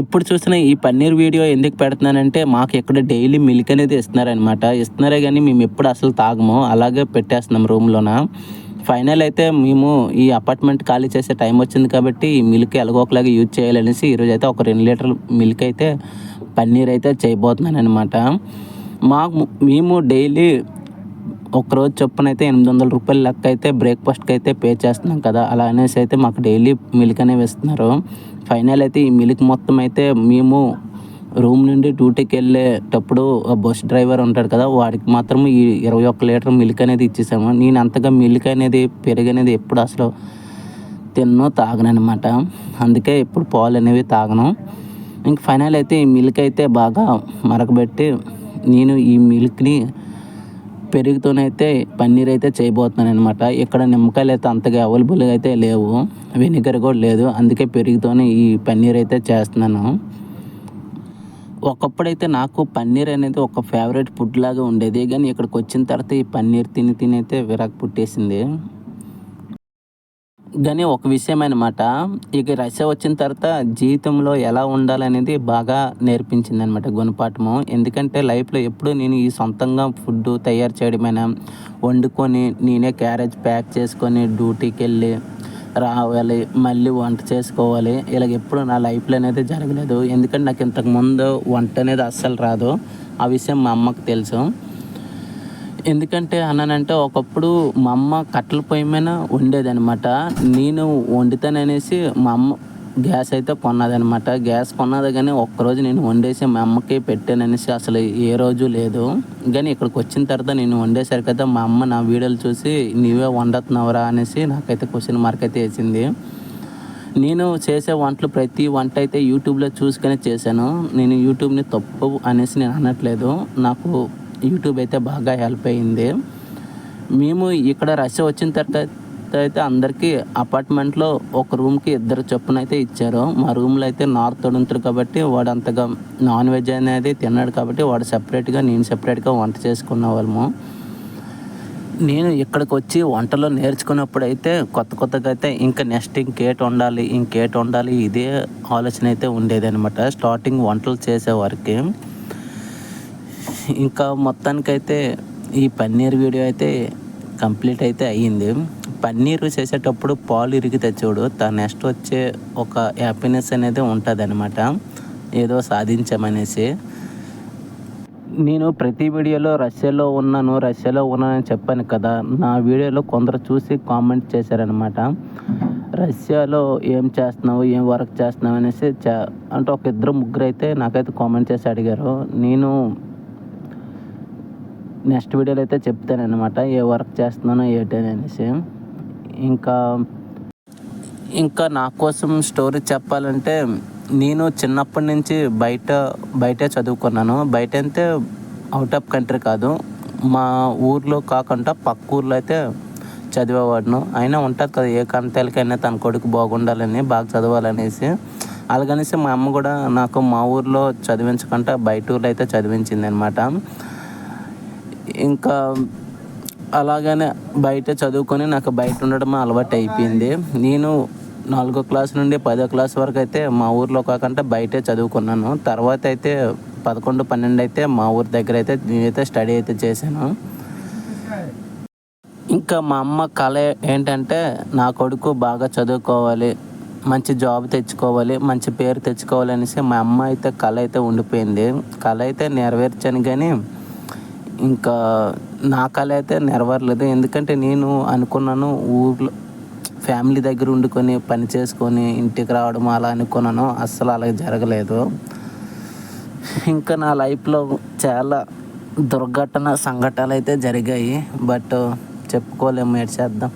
ఎప్పుడు చూసినా ఈ పన్నీర్ వీడియో ఎందుకు పెడుతున్నానంటే మాకు ఇక్కడ డైలీ మిల్క్ అనేది ఇస్తున్నారనమాట ఇస్తున్నారే కానీ మేము ఎప్పుడు అసలు తాగము. అలాగే పెట్టేస్తున్నాం రూమ్లోన. ఫైనల్ అయితే మేము ఈ అపార్ట్మెంట్ ఖాళీ చేసే టైం వచ్చింది కాబట్టి ఈ మిల్క్ ఎలాగోకలాగా యూజ్ చేయాలనేసి ఈరోజు అయితే ఒక రెండు లీటర్ మిల్క్ అయితే పన్నీర్ అయితే చేయబోతున్నాను అనమాట మాకు మేము డైలీ ఒక్కరోజు చొప్పున అయితే ఎనిమిది వందల రూపాయల లెక్క అయితే బ్రేక్ఫాస్ట్కి అయితే పే చేస్తున్నాం కదా. అలా అనేసి అయితే మాకు డైలీ మిల్క్ అనేవి ఇస్తున్నారు ఫైనల్ అయితే ఈ మిల్క్ మొత్తం అయితే మేము రూమ్ నుండి డ్యూటీకి వెళ్ళేటప్పుడు ఆ బస్ డ్రైవర్ ఉంటాడు కదా వాడికి మాత్రం ఈ ఇరవై ఒక్క లీటర్ మిల్క్ అనేది ఇచ్చేసాము. నేను అంతగా మిల్క్ అనేది పెరుగు అనేది ఎప్పుడు అసలు తిన్నో తాగను అనమాట అందుకే ఎప్పుడు పాలు అనేవి తాగను. ఇంక ఫైనల్ అయితే ఈ మిల్క్ అయితే బాగా మరకబెట్టి నేను ఈ మిల్క్ని పెరుగుతోనైతే పన్నీర్ అయితే చేయబోతున్నాను అనమాట ఇక్కడ నిమ్మకాయలు అయితే అంతగా అవైలబుల్గా అయితే లేవు. వెనిగర్ కూడా లేదు. అందుకే పెరుగుతోనే ఈ పన్నీర్ అయితే చేస్తున్నాను. ఒకప్పుడైతే నాకు పన్నీర్ అనేది ఒక ఫేవరెట్ ఫుడ్ లాగా ఉండేది. కానీ ఇక్కడికి వచ్చిన తర్వాత ఈ పన్నీర్ తిని తిని అయితే విరాక్ పుట్టేసింది. కానీ ఒక విషయం అనమాట ఇక రష్యా వచ్చిన తర్వాత జీవితంలో ఎలా ఉండాలనేది బాగా నేర్పించింది అనమాట గుణపాఠము. ఎందుకంటే లైఫ్లో ఎప్పుడు నేను ఈ సొంతంగా ఫుడ్ తయారు చేయడమైనా వండుకొని నేనే క్యారేజ్ ప్యాక్ చేసుకొని డ్యూటీకి వెళ్ళి రావాలి మళ్ళీ వంట చేసుకోవాలి ఇలాగ ఎప్పుడు నా లైఫ్లో అనేది జరగలేదు. ఎందుకంటే నాకు ఇంతకు ముందు వంట అనేది అస్సలు రాదు. ఆ విషయం మా అమ్మకు తెలుసు. ఎందుకంటే అన్నానంటే ఒకప్పుడు మా అమ్మ కట్టెల పొయ్యి మీద వండేదనమాట నేను వండుతాననేసి మా అమ్మ గ్యాస్ అయితే కొన్నదనమాట గ్యాస్ కొన్నది కానీ ఒక్కరోజు నేను వండేసి మా అమ్మకి పెట్టాననేసి అసలు ఏ రోజు లేదు. కానీ ఇక్కడికి వచ్చిన తర్వాత నేను వండేసరికి అయితే మా అమ్మ నా వీడియోలు చూసి నీవే వండుతున్నావురా అనేసి నాకైతే క్వశ్చన్ మార్క్ అయితే వేసింది. నేను చేసే వంటలు ప్రతి వంట అయితే యూట్యూబ్లో చూసుకొని చేశాను. నేను యూట్యూబ్ని తప్పు అనేసి నేను అనట్లేదు. నాకు యూట్యూబ్ అయితే బాగా హెల్ప్ అయింది. మేము ఇక్కడ రష్యా వచ్చిన తర్వాత అయితే అందరికీ అపార్ట్మెంట్లో ఒక రూమ్కి ఇద్దరు చొప్పున అయితే ఇచ్చారు. మా రూమ్లో అయితే నార్త్ ఉంటారు కాబట్టి వాడు అంతగా నాన్ వెజ్ అనేది తిన్నాడు కాబట్టి వాడు సపరేట్గా నేను సపరేట్గా వంట చేసుకున్న వాళ్ళము. నేను ఇక్కడికి వచ్చి వంటలో నేర్చుకున్నప్పుడు అయితే కొత్త కొత్తగా అయితే ఇంకా నెక్స్ట్ ఇంకేటి వండాలి ఇంకేటి వండాలి ఇదే ఆలోచన అయితే ఉండేది అనమాట స్టార్టింగ్ వంటలు చేసేవారికి. ఇంకా మొత్తానికైతే ఈ పన్నీర్ వీడియో అయితే కంప్లీట్ అయితే అయ్యింది. పన్నీర్ చేసేటప్పుడు పాలు ఇరిగి చూడు తా నెక్స్ట్ వచ్చే ఒక హ్యాపీనెస్ అనేది ఉంటుంది అనమాట ఏదో సాధించామనేసి. నేను ప్రతి వీడియోలో రష్యాలో ఉన్నాను రష్యాలో ఉన్నానని చెప్పాను కదా. నా వీడియోలో కొందరు చూసి కామెంట్ చేశారనమాట రష్యాలో ఏం చేస్తున్నావు ఏం వర్క్ చేస్తున్నావు అనేసి చా అంటే ఒక ఇద్దరు ముగ్గురు అయితే నాకైతే కామెంట్ చేసి అడిగారు. నేను నెక్స్ట్ వీడియోలో అయితే చెప్తాను అనమాట ఏ వర్క్ చేస్తున్నానో ఏంటని అనేసి. ఇంకా ఇంకా నా కోసం స్టోరీ చెప్పాలంటే నేను చిన్నప్పటి నుంచి బయట బయటే చదువుకున్నాను. బయట అంటే అవుట్ ఆఫ్ కంట్రీ కాదు. మా ఊర్లో కాకుండా పక్క ఊర్లో అయితే చదివేవాడును. అయినా ఉంటుంది కదా ఏ కంటాలకైనా తన కొడుకు బాగుండాలని బాగా చదవాలనేసి. అలాగనేసి మా అమ్మ కూడా నాకు మా ఊర్లో చదివించకుండా బయట ఊర్లో అయితే చదివించింది అనమాట ఇంకా అలాగనే బయట చదువుకొని నాకు బయట ఉండడం అలవాటు అయిపోయింది. నేను నాలుగో క్లాస్ నుండి పదో క్లాస్ వరకు అయితే మా ఊర్లో కాకుండా బయటే చదువుకున్నాను. తర్వాత అయితే పదకొండు పన్నెండు అయితే మా ఊరి దగ్గర అయితే నేనైతే స్టడీ అయితే చేశాను. ఇంకా మా అమ్మ కళ ఏంటంటే నా కొడుకు బాగా చదువుకోవాలి మంచి జాబ్ తెచ్చుకోవాలి మంచి పేరు తెచ్చుకోవాలి అనేసి మా అమ్మ అయితే కళ అయితే ఉండిపోయింది. కళ అయితే నెరవేర్చాను కానీ ఇంకా నా కళ అయితే నెరవేరలేదు. ఎందుకంటే నేను అనుకున్నాను ఊర్లో ఫ్యామిలీ దగ్గర ఉండుకొని పని చేసుకొని ఇంటికి రావడం అలా అనుకున్నాను. అస్సలు అలా జరగలేదు. ఇంకా నా లైఫ్లో చాలా దుర్ఘటన సంఘటనలు అయితే జరిగాయి. బట్ చెప్పుకోలేము ఏడ్ చేద్దాం